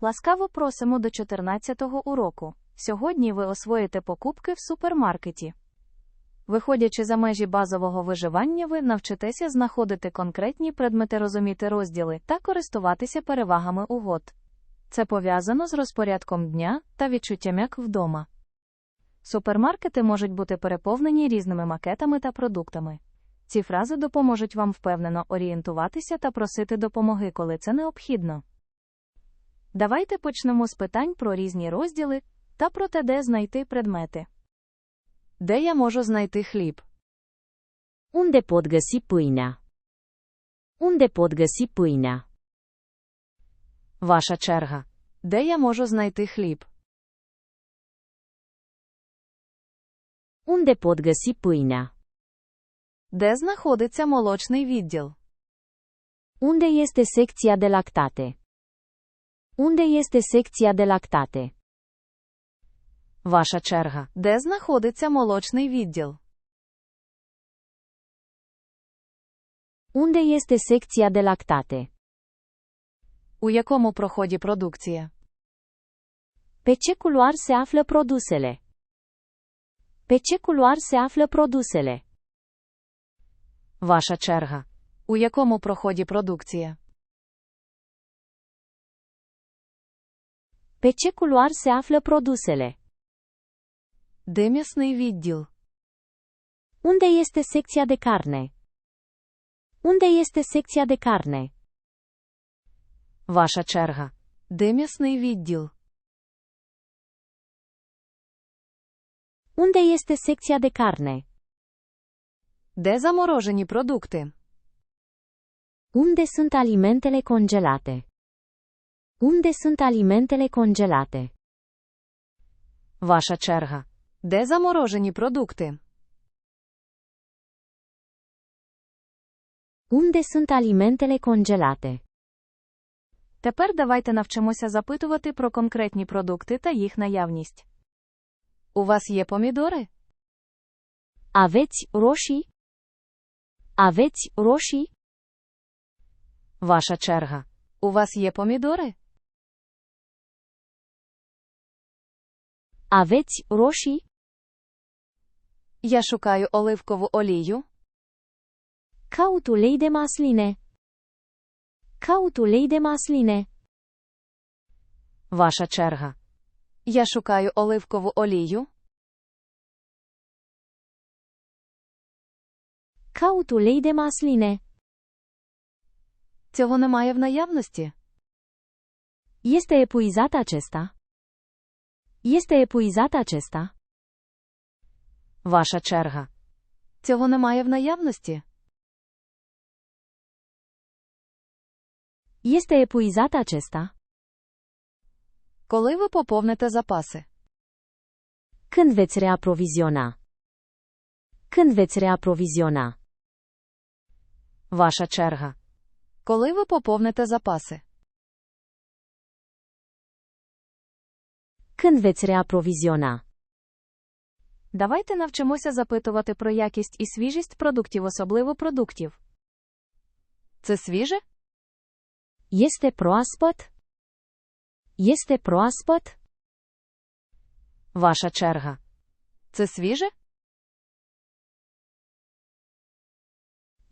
Ласкаво просимо до 14-го уроку. Сьогодні ви освоїте покупки в супермаркеті. Виходячи за межі базового виживання, ви навчитеся знаходити конкретні предмети, розуміти розділи та користуватися перевагами угод. Це пов'язано з розпорядком дня та відчуттям як вдома. Супермаркети можуть бути переповнені різними макетами та продуктами. Ці фрази допоможуть вам впевнено орієнтуватися та просити допомоги, коли це необхідно. Давайте почнемо з питань про різні розділи та про те, де знайти предмети. Де я можу знайти хліб? Unde pot găsi pâinea? Unde pot găsi pâinea? Ваша черга. Де я можу знайти хліб? Unde pot găsi pâinea? Де знаходиться молочний відділ? Unde este secția de lactate? Unde este secția de lactate? Ваша черга. Де знаходиться молочний відділ? Unde este secția de lactate? У якому проході продукція? Pe ce culoar se află produsele? Pe ce culoar se află produsele? Ваша черга. У якому проході продукція? Pe ce culoar se află produsele? Де м'ясний відділ? Unde este secția de carne? Unde este secția de carne? Ваша черга. Де м'ясний відділ? Unde este secția de carne? Де заморожені продукти? Unde sunt alimentele congelate? Unde sunt alimentele congelate? Ваша черга. Де заморожені продукти? Unde sunt alimentele congelate? Тепер давайте навчимося запитувати про конкретні продукти та їх наявність. У вас є помідори? Aveți roșii? Aveți roșii? Ваша черга. У вас є помідори? Aveți roșii? Я шукаю оливкову олію. Caut ulei de masline. Caut ulei de masline. Ваша черга. Я шукаю оливкову олію. Caut ulei de masline. Цього немає в наявності. Este epuizat acesta? Este epuizat acesta? Ваша черга. Цього немає в наявності. Este epuizat acesta? Коли ви поповните запаси? Când veți reaproviziona? Când veți reaproviziona? Ваша черга. Коли ви поповните запаси? Când veți reaproviziona? Давайте навчимося запитувати про якість і свіжість продуктів, особливо продуктів. Це свіже? Este proaspăt? Este proaspăt? Ваша черга. Це свіже?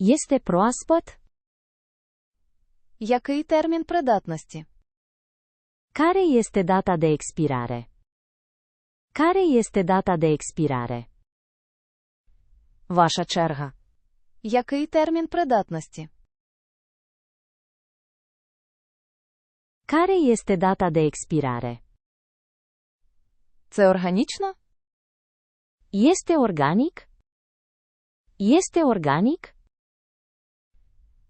Este proaspăt? Який термін придатності? Care este data de expirare? Care este data de expirare? Ваша черга. Який термін придатності? Care este data de expirare? Це органічно? Este organic? Este organic?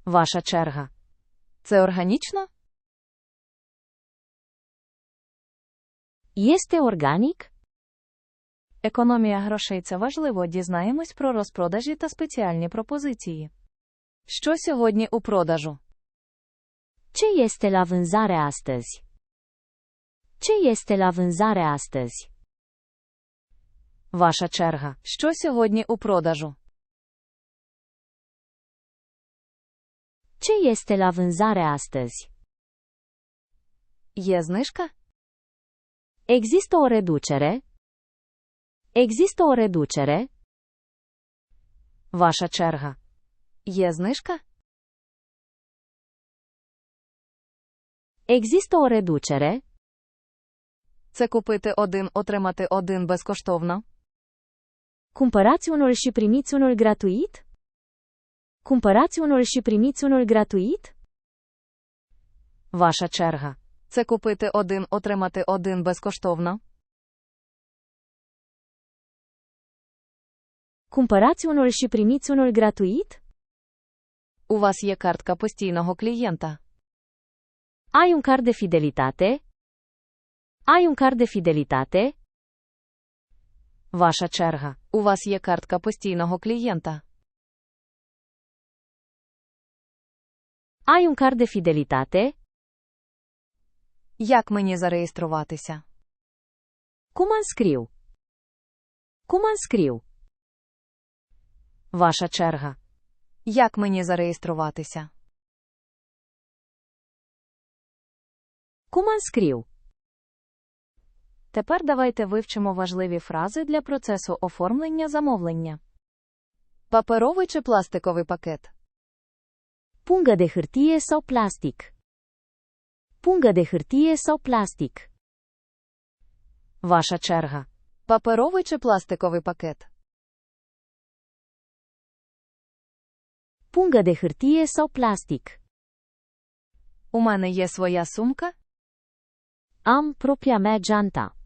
Ваша черга. Це органічно? Este organic? Економія грошей це важливо. Дізнаємось про розпродажі та спеціальні пропозиції. Що сьогодні у продажу? Ce este la vânzare astăzi? Ce este la vânzare astăzi? Ваша черга. Що сьогодні у продажу? Ce este la vânzare astăzi? Є знижка? Există o reducere? Există o reducere? Ваша черга. Є знижка? Există o reducere? Це купити один, отримати один безкоштовно. Cumpărați unul și primiți unul gratuit? Cumpărați unul și primiți unul gratuit? Ваша черга. Це купити один, отримати один безкоштовно. Cumpărați unul și primiți unul gratuit? У вас є картка постійного клієнта. Ai un card de fidelitate? Ai un card de fidelitate? Ваша черга. У вас є картка постійного клієнта. Ai un card de fidelitate? Як мені зареєструватися? Cum înscriu? Ваша черга. Як мені зареєструватися? Înscriu? Тепер давайте вивчимо важливі фрази для процесу оформлення замовлення. Паперовий чи пластиковий пакет? Pungă de hârtie sau plastic? Pungă de hârtie sau plastic? Ваша черга. Паперовий чи пластиковий пакет? Pungă de hârtie sau plastic? У мене є своя сумка. Am propria mea geanta.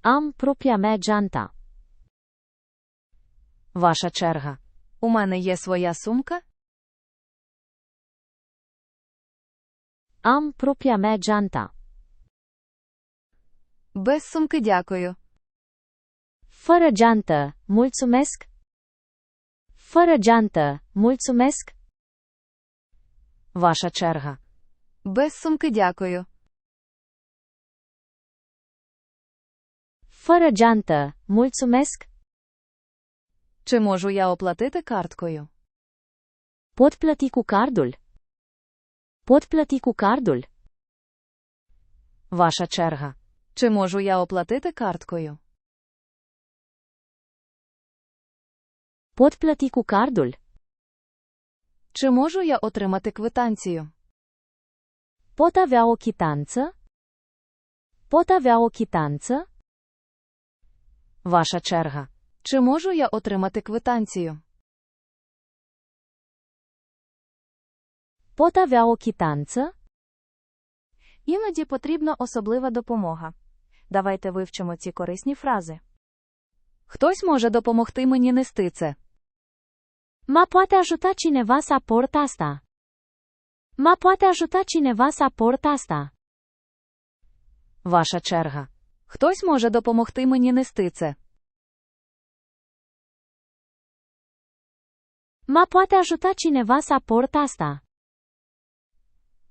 Am propria mea geanta. Ваша черга. У мене є своя сумка. Am propria mea geanta. Без сумки дякую. Fără geantă, mulțumesc. Fără geantă, mulțumesc. Ваша черга. Без сумки дякую. Fără geantă, mulțumesc. Чи можу я оплатити карткою? Pot plăti cu cardul? Pot plăti cu cardul? Ваша черга. Чи можу я оплатити карткою? Pot plăti cu cardul? Чи можу я отримати квитанцію? Pot avea o chitanță? Pot avea o chitanță? Ваша черга. Чи можу я отримати квитанцію? Pot avea o chitanță? Іноді потрібна особлива допомога. Давайте вивчимо ці корисні фрази. Хтось може допомогти мені нести це. Mă poate ajuta cineva să port asta. Mă poate ajuta cineva să port asta. Ваша черга. Хтось може допомогти мені нести це. Mă poate ajuta cineva să port asta.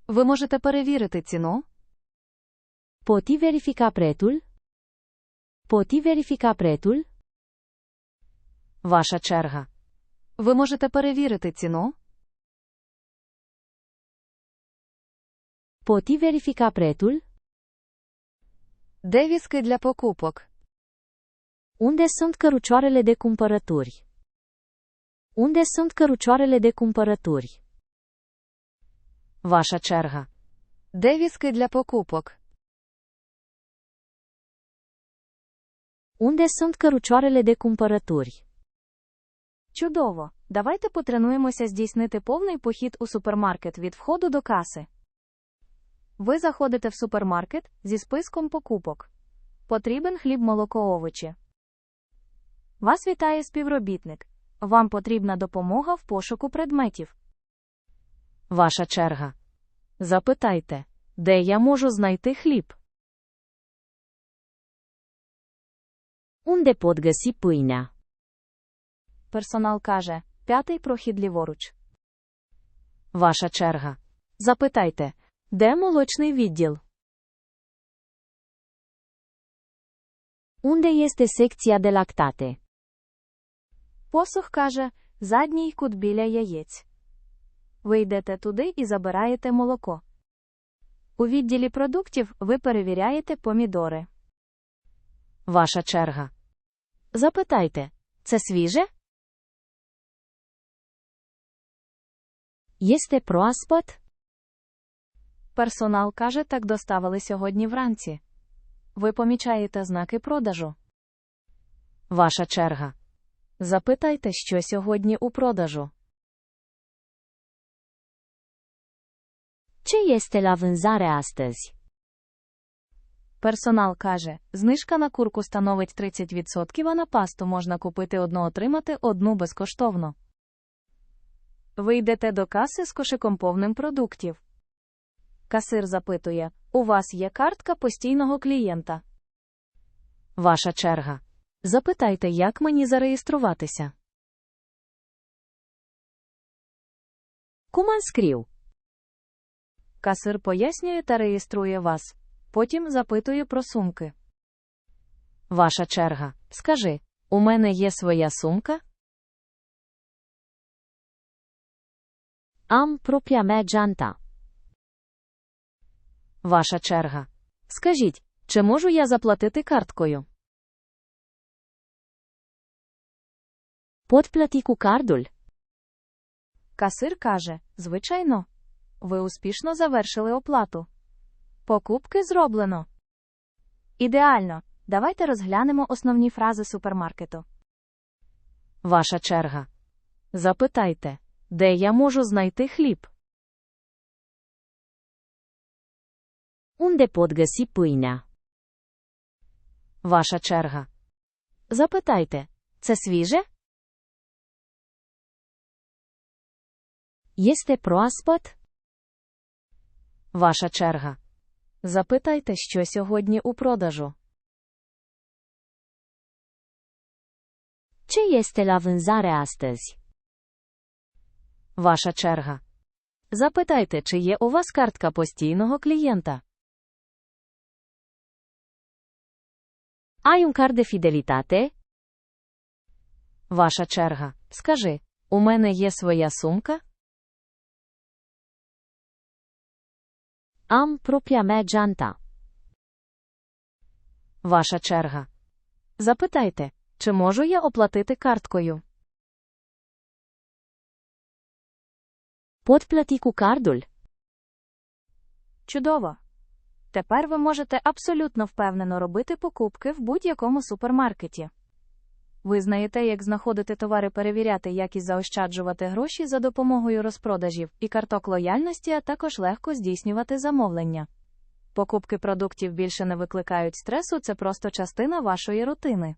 Ви можете перевірити ціну? Poti verifica prețul? Poti verifica prețul? Ваша черга. Ви можете перевірити ціну? Poti verifica prețul? Де візки для покупок? Unde sunt cărucioarele de cumpărături? Unde sunt cărucioarele de cumpărături? Ваша черга. Де візки для покупок? Unde sunt cărucioarele de cumpărături? Чудово! Давайте потренуємося здійснити повний похід у супермаркет від входу до каси. Ви заходите в супермаркет зі списком покупок. Потрібен хліб, молоко, овочі. Вас вітає співробітник. Вам потрібна допомога в пошуку предметів. Ваша черга. Запитайте, де я можу знайти хліб? Pot găsi pâinea? Персонал каже, п'ятий прохід ліворуч. Ваша черга. Запитайте, де молочний відділ? Unde este secția de lactate? Посух каже, задній кут біля яєць. Ви йдете туди і забираєте молоко. У відділі продуктів ви перевіряєте помідори. Ваша черга. Запитайте, це свіже? Este proaspăt? Персонал каже, так доставили сьогодні вранці. Ви помічаєте знаки продажу. Ваша черга. Запитайте, що сьогодні у продажу. Ce este la vânzare astăzi? Персонал каже, знижка на курку становить 30%, а на пасту можна купити одну отримати одну безкоштовно. Ви йдете до каси з кошиком повним продуктів. Касир запитує: У вас є картка постійного клієнта? Ваша черга. Запитайте, як мені зареєструватися. Înscriu? Касир пояснює та реєструє вас. Потім запитує про сумки. Ваша черга. Скажи, у мене є своя сумка? Am propria mea geanta. Ваша черга. Скажіть, чи можу я заплатити карткою? Pot plăti cu cardul? Касир каже: Звичайно. Ви успішно завершили оплату. Покупки зроблено. Ідеально. Давайте розглянемо основні фрази супермаркету. Ваша черга. Запитайте, де я можу знайти хліб? Unde pot găsi pâinea? Ваша черга. Запитайте, це свіже? Este proaspăt? Ваша черга. Запитайте, що сьогодні у продажу. Ce este la vânzare astăzi? Ваша черга. Запитайте, чи є у вас картка постійного клієнта. Ai un card de fidelitate? Ваша черга. Скажи, у мене є своя сумка? Am propria mea geanta. Ваша черга. Запитайте, чи можу я оплатити карткою. Pot plăti cu cardul? Чудово. Тепер ви можете абсолютно впевнено робити покупки в будь-якому супермаркеті. Ви знаєте, як знаходити товари, перевіряти якість заощаджувати гроші за допомогою розпродажів і карток лояльності, а також легко здійснювати замовлення. Покупки продуктів більше не викликають стресу, це просто частина вашої рутини.